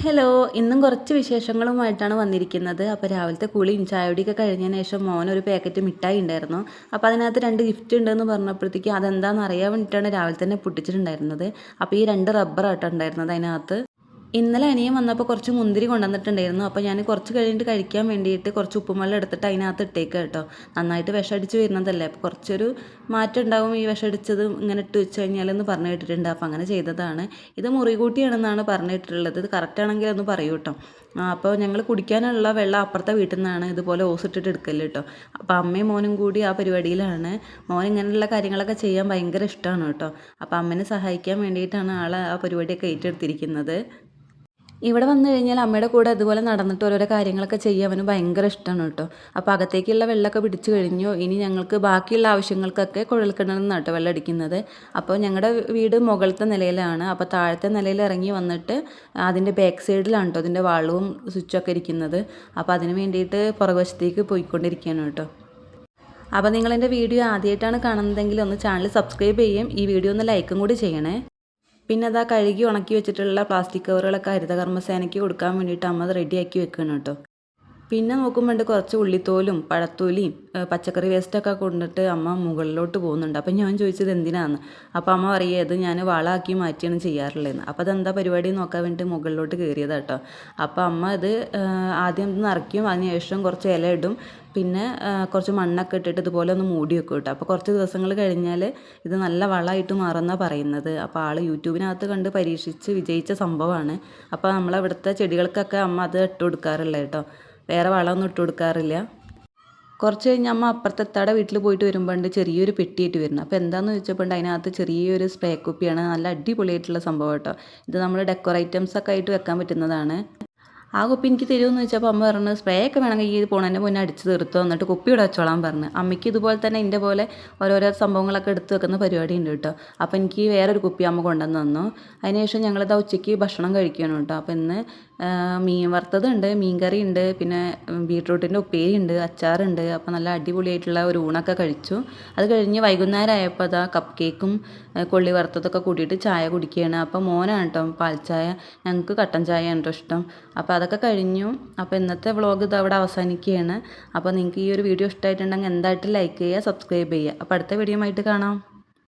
Hello ഇന്നും കുറച്ച് വിശേഷങ്ങളുമായിട്ടാണ് വന്നിരിക്കുന്നത്. അപ്പോൾ രാവിലത്തെ കുളിയും ചായയുടെയൊക്കെ കഴിഞ്ഞതിന് ശേഷം മോൻ ഒരു പാക്കറ്റ് മിഠായി ഉണ്ടായിരുന്നു. അപ്പോൾ അതിനകത്ത് രണ്ട് ഗിഫ്റ്റ് ഉണ്ടെന്ന് പറഞ്ഞപ്പോഴത്തേക്ക് അതെന്താണെന്ന് അറിയാൻ വേണ്ടിയിട്ടാണ് രാവിലെ തന്നെ പൊട്ടിച്ചിട്ടുണ്ടായിരുന്നത്. അപ്പോൾ ഈ രണ്ട് റബ്ബറായിട്ടാണ് ഉണ്ടായിരുന്നത് അതിനകത്ത്. ഇന്നലെ അനിയൻ വന്നപ്പോൾ കുറച്ച് മുന്തിരി കൊണ്ടുവന്നിട്ടുണ്ടായിരുന്നു. അപ്പോൾ ഞാൻ കുറച്ച് കഴിഞ്ഞിട്ട് കഴിക്കാൻ വേണ്ടിയിട്ട് കുറച്ച് ഉപ്പും എടുത്തിട്ട് അതിനകത്ത് ഇട്ടേക്കുക കേട്ടോ. നന്നായിട്ട് വിഷമടിച്ച് വരുന്നതല്ലേ. അപ്പോൾ കുറച്ചൊരു മാറ്റം ഉണ്ടാവും ഈ വിഷമടിച്ചത് ഇങ്ങനെ ഇട്ട് വെച്ച് കഴിഞ്ഞാലെന്ന് പറഞ്ഞു കേട്ടിട്ടുണ്ട്. അപ്പോൾ അങ്ങനെ ചെയ്തതാണ്. ഇത് മുറികൂട്ടിയാണെന്നാണ് പറഞ്ഞു കേട്ടിട്ടുള്ളത്. ഇത് കറക്റ്റ് ആണെങ്കിൽ ഒന്ന് പറയൂ കേട്ടോ. അപ്പോൾ ഞങ്ങൾ കുടിക്കാനുള്ള വെള്ളം അപ്പുറത്തെ വീട്ടിൽ നിന്നാണ് ഇതുപോലെ ഓസിട്ടിട്ട് എടുക്കൽ കേട്ടോ. അപ്പോൾ അമ്മയും മോനും കൂടി ആ പരിപാടിയിലാണ്. മോൻ ഇങ്ങനെയുള്ള കാര്യങ്ങളൊക്കെ ചെയ്യാൻ ഭയങ്കര ഇഷ്ടമാണ് കേട്ടോ. അപ്പോൾ അമ്മനെ സഹായിക്കാൻ വേണ്ടിയിട്ടാണ് ആൾ ആ പരിപാടിയൊക്കെ ഏറ്റെടുത്തിരിക്കുന്നത്. ഇവിടെ വന്നു കഴിഞ്ഞാൽ അമ്മയുടെ കൂടെ അതുപോലെ നടന്നിട്ട് ഓരോരോ കാര്യങ്ങളൊക്കെ ചെയ്യാൻ അവന് ഭയങ്കര ഇഷ്ടമാണ് കേട്ടോ. അപ്പോൾ അകത്തേക്കുള്ള വെള്ളമൊക്കെ പിടിച്ചു കഴിഞ്ഞു. ഇനി ഞങ്ങൾക്ക് ബാക്കിയുള്ള ആവശ്യങ്ങൾക്കൊക്കെ കുഴൽക്കിണറിൽ നിന്നാണ് കേട്ടോ വെള്ളം അടിക്കുന്നത്. അപ്പോൾ ഞങ്ങളുടെ വീട് മുകളിലത്തെ നിലയിലാണ്. അപ്പോൾ താഴത്തെ നിലയിൽ ഇറങ്ങി വന്നിട്ട് അതിന്റെ ബാക്ക് സൈഡിലാണ് കേട്ടോ അതിന്റെ വളവും സ്വിച്ചൊക്കെ ഇരിക്കുന്നത്. അപ്പോൾ അതിന് വേണ്ടിയിട്ട് പുറകുവശത്തേക്ക് പോയിക്കൊണ്ടിരിക്കുകയാണ് കേട്ടോ. അപ്പോൾ നിങ്ങൾ എന്റെ വീഡിയോ ആദ്യമായിട്ടാണ് കാണുന്നതെങ്കിൽ ഒന്ന് ചാനൽ സബ്സ്ക്രൈബ് ചെയ്യും. ഈ വീഡിയോ ഒന്ന് ലൈക്കും കൂടി ചെയ്യണേ. പിന്നെ അതാ കഴുകി ഉണക്കി വെച്ചിട്ടുള്ള പ്ലാസ്റ്റിക് കവറുകളൊക്കെ ഹരിതകർമ്മസേനയ്ക്ക് കൊടുക്കാൻ വേണ്ടിയിട്ട് അമ്മ റെഡിയാക്കി വെക്കുകയാണ് കേട്ടോ. പിന്നെ നോക്കുമ്പോണ്ട് കുറച്ച് ഉള്ളിത്തോലും പഴത്തോലിയും പച്ചക്കറി വേസ്റ്റൊക്കെ കൊണ്ടിട്ട് അമ്മ മുകളിലോട്ട് പോകുന്നുണ്ട്. അപ്പം ഞാൻ ചോദിച്ചത് എന്തിനാന്ന്? അപ്പോൾ അമ്മ പറയുക ഇത് ഞാൻ വളമാക്കി മാറ്റിയാണ് ചെയ്യാറുള്ളതെന്ന്. അപ്പോൾ അതെന്താ പരിപാടി നോക്കാൻ വേണ്ടി മുകളിലോട്ട് കയറിയതാണ് കേട്ടോ അപ്പോൾ അമ്മ ഇത് ആദ്യം നിറയ്ക്കും അതിനുശേഷം കുറച്ച് ഇല ഇടും. പിന്നെ കുറച്ച് മണ്ണൊക്കെ ഇട്ടിട്ട് ഇതുപോലെ ഒന്ന് മൂടി വെക്കും കേട്ടോ അപ്പോൾ കുറച്ച് ദിവസങ്ങൾ കഴിഞ്ഞാൽ ഇത് നല്ല വളമായിട്ട് മാറുമെന്നാണ് പറയുന്നത്. അപ്പോൾ ആൾ യൂട്യൂബിനകത്ത് കണ്ട് പരീക്ഷിച്ച് വിജയിച്ച സംഭവമാണ് അപ്പോൾ നമ്മളവിടുത്തെ ചെടികൾക്കൊക്കെ അമ്മ അത് ഇട്ട് കൊടുക്കാറുള്ളത് കേട്ടോ വേറെ വളമൊന്നും ഇട്ട് കൊടുക്കാറില്ല. കുറച്ച് കഴിഞ്ഞ് അമ്മ അപ്പുറത്തെ തട വീട്ടിൽ പോയിട്ട് വരുമ്പോണ്ട് ചെറിയൊരു പെട്ടിയായിട്ട് വരുന്നത് അപ്പോൾ എന്താണെന്ന് ചോദിച്ചപ്പോൾ അതിനകത്ത് ചെറിയൊരു സ്പ്രേ കുപ്പിയാണ്. നല്ല അടിപൊളിയായിട്ടുള്ള സംഭവം കേട്ടോ. ഇത് നമ്മൾ ഡെക്കോർ ഐറ്റംസ് ഒക്കെ ആയിട്ട് വെക്കാൻ പറ്റുന്നതാണ്. ആ കുപ്പി എനിക്ക് തരുമെന്ന് വെച്ചപ്പോൾ അമ്മ പറഞ്ഞു സ്പ്രേ ഒക്കെ വേണമെങ്കിൽ ഈ പോണതിന്റെ മുന്നേ അടിച്ച് തീർത്തോ എന്നിട്ട് കുപ്പി ഇവിടെ വെച്ചോളാൻ പറഞ്ഞു. അമ്മയ്ക്ക് ഇതുപോലെ തന്നെ എന്റെ പോലെ ഓരോരോ സംഭവങ്ങളൊക്കെ എടുത്ത് വെക്കുന്ന പരിപാടി ഉണ്ട് കേട്ടോ. അപ്പോൾ എനിക്ക് വേറൊരു കുപ്പി അമ്മ കൊണ്ടുവന്ന് തന്നു. അതിനുശേഷം ഞങ്ങളിതാ ഉച്ചയ്ക്ക് ഭക്ഷണം കഴിക്കണം കേട്ടോ. അപ്പോൾ ഇന്ന് മീൻ വറുത്തതുണ്ട് മീൻ കറി ഉണ്ട് പിന്നെ ബീട്രൂട്ടിന്റെ ഉപ്പേരി ഉണ്ട് അച്ചാറുണ്ട്. അപ്പോൾ നല്ല അടിപൊളിയായിട്ടുള്ള ഒരു ഊണൊക്കെ കഴിച്ചു. അത് കഴിഞ്ഞ് വൈകുന്നേരം ആയപ്പോൾ അതാ കപ്പ് കേക്കും കൊള്ളി വറുത്തതൊക്കെ കൂട്ടിയിട്ട് ചായ കുടിക്കുകയാണ്. അപ്പോൾ മോനാണ് കേട്ടോ പാൽച്ചായ. ചായ ഞങ്ങൾക്ക് കട്ടൻ ചായ ഉണ്ടോ ഇഷ്ടം. അപ്പോൾ അതൊക്കെ കഴിഞ്ഞു. അപ്പോൾ ഇന്നത്തെ വ്ളോഗ് ഇത് അവിടെ അവസാനിക്കുകയാണ്. അപ്പോൾ നിങ്ങൾക്ക് ഈ ഒരു വീഡിയോ ഇഷ്ടമായിട്ടുണ്ടെങ്കിൽ എന്തായിട്ട് ലൈക്ക് ചെയ്യുക സബ്സ്ക്രൈബ് ചെയ്യുക. അപ്പോൾ അടുത്ത വീഡിയോ ആയിട്ട് കാണാം.